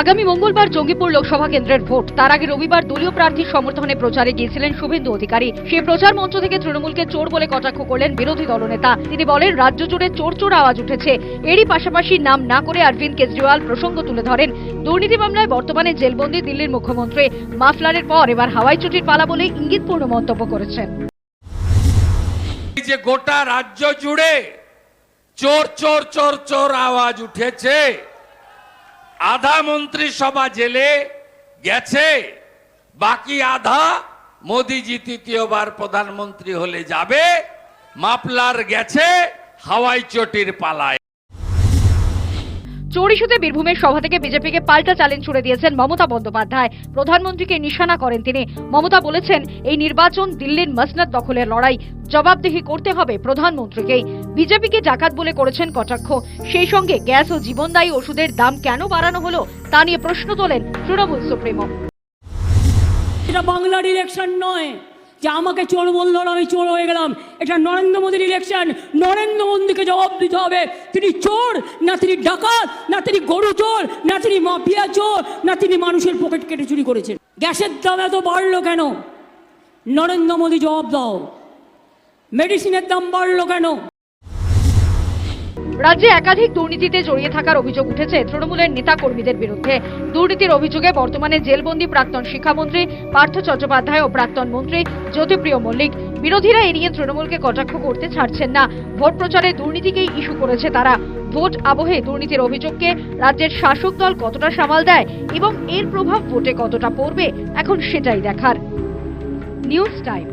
আগামী মঙ্গলবার জঙ্গিপুর লোকসভা কেন্দ্রের ভোট। তার আগে রবিবার দলীয় প্রার্থীর সমর্থনে প্রচারে গিয়েছিলেন শুভেন্দু অধিকারী। সে প্রচার মঞ্চ থেকে তৃণমূলকে চোর বলে কটাক্ষ করলেন বিরোধী দলনেতা। তিনি বলেন, রাজ্য জুড়ে চোর চোর আওয়াজ উঠেছে। এরই পাশাপাশি নাম না করে অরবিন্দ কেজরিওয়াল প্রসঙ্গ তুলে ধরেন, দুর্নীতি মামলায় বর্তমানে জেলবন্দি দিল্লির মুখ্যমন্ত্রী। মাফলারের পর এবার হাওয়াই চটির পালা বলে ইঙ্গিতপূর্ণ মন্তব্য করেছেন। যে গোটা রাজ্য জুড়ে চোর চোর চোর চোর আওয়াজ উঠেছে। আধা মন্ত্রিসভা জেলে গেছে, বাকি আধা মোদিজি তৃতীয়বার প্রধানমন্ত্রী হলে যাবে মাপলার গেছে হাওয়াই চটির পালায়। চোর ইস্যুতে বীরভূমের সভা থেকে বিজেপিকে পাল্টা চ্যালেঞ্জ ছুড়ে দিয়েছেন মমতা বন্দ্যোপাধ্যায়। প্রধানমন্ত্রীকে নিশানা করেন তিনি। মমতা বলেছেন, এই নির্বাচন দিল্লির মসনদ দখলের লড়াই। জবাবদিহি করতে হবে প্রধানমন্ত্রীকেই। বিজেপিকে ডাকাত বলে করেছেন কটাক্ষ। সেই সঙ্গে গ্যাস ও জীবনদায়ী ওষুধের দাম কেন বাড়ানো হলো, তা নিয়ে প্রশ্ন তোলেন তৃণমূল সুপ্রিমো। এটা বাংলার ইলেকশন নয়। যে আমাকে চোর বলল আমি চোর হয়ে গেলাম। এটা নরেন্দ্র মোদীর ইলেকশন নরেন্দ্র মোদীকে জবাব দিতে হবে। তিনি চোর, না তিনি ডাকাত, না তিনি গরু চোর, না তিনি মাফিয়া চোর, না তিনি মানুষের পকেট কেটে চুরি করেছেন। গ্যাসের দাম এত বাড়লো কেন? নরেন্দ্র মোদী জবাব দাও। মেডিসিনের দাম বাড়লো কেন? রাজ্যে একাধিক দুর্নীতিতে জড়িয়ে থাকার অভিযোগ উঠেছে তৃণমূলের নেতা কর্মীদের বিরুদ্ধে। দুর্নীতির অভিযোগে বর্তমানে জেলবন্দি প্রাক্তন শিক্ষামন্ত্রী, পার্থ চট্টোপাধ্যায় ও প্রাক্তন মন্ত্রী জ্যোতিপ্রিয় মল্লিক। বিরোধীরা এ নিয়ে তৃণমূলকে কটাক্ষ করতে ছাড়ছেন না। ভোট প্রচারে দুর্নীতিকেই ইস্যু করেছে তারা। ভোট আবহে দুর্নীতির অভিযোগকে রাজ্যের শাসক দল কতটা সামাল দেয় এবং এর প্রভাব ভোটে কতটা পড়বে, এখন সেটাই দেখার। News time.